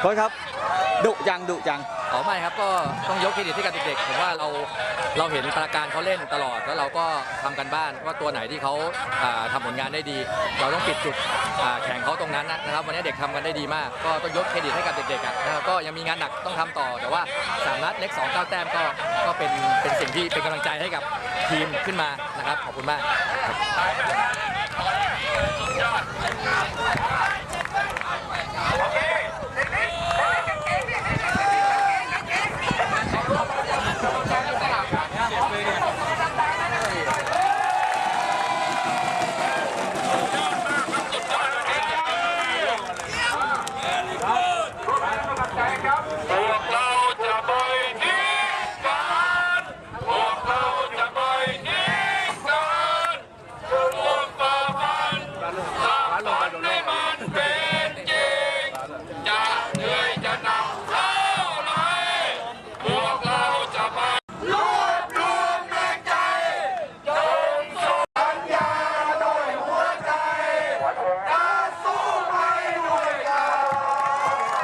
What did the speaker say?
โค้ครับดุยังดุยังขอไม่ครับก็ต้องยกเครดิตให้กับเด็กๆผมว่าเราเราเห็นประการเขาเล่นตลอดแล้วเราก็ทำกันบ้านว่าตัวไหนที่เขาทำผลงานได้ดี เราต้องปิดจุดแข่งเขาตรงนั้นนะครับ วันนี้เด็กทำกันได้ดีมาก ก็ต้องยกเครดิตให้กับเด็กๆนะครับก็ยังมีงานหนักต้องทำต่อ แต่ว่าสามนัดเล็ก2เก้าแต้มก็ก็เป็นเป็นสิ่งที่เป็นกำลังใจให้กับทีมขึ้นมานะครับขอบคุณมาก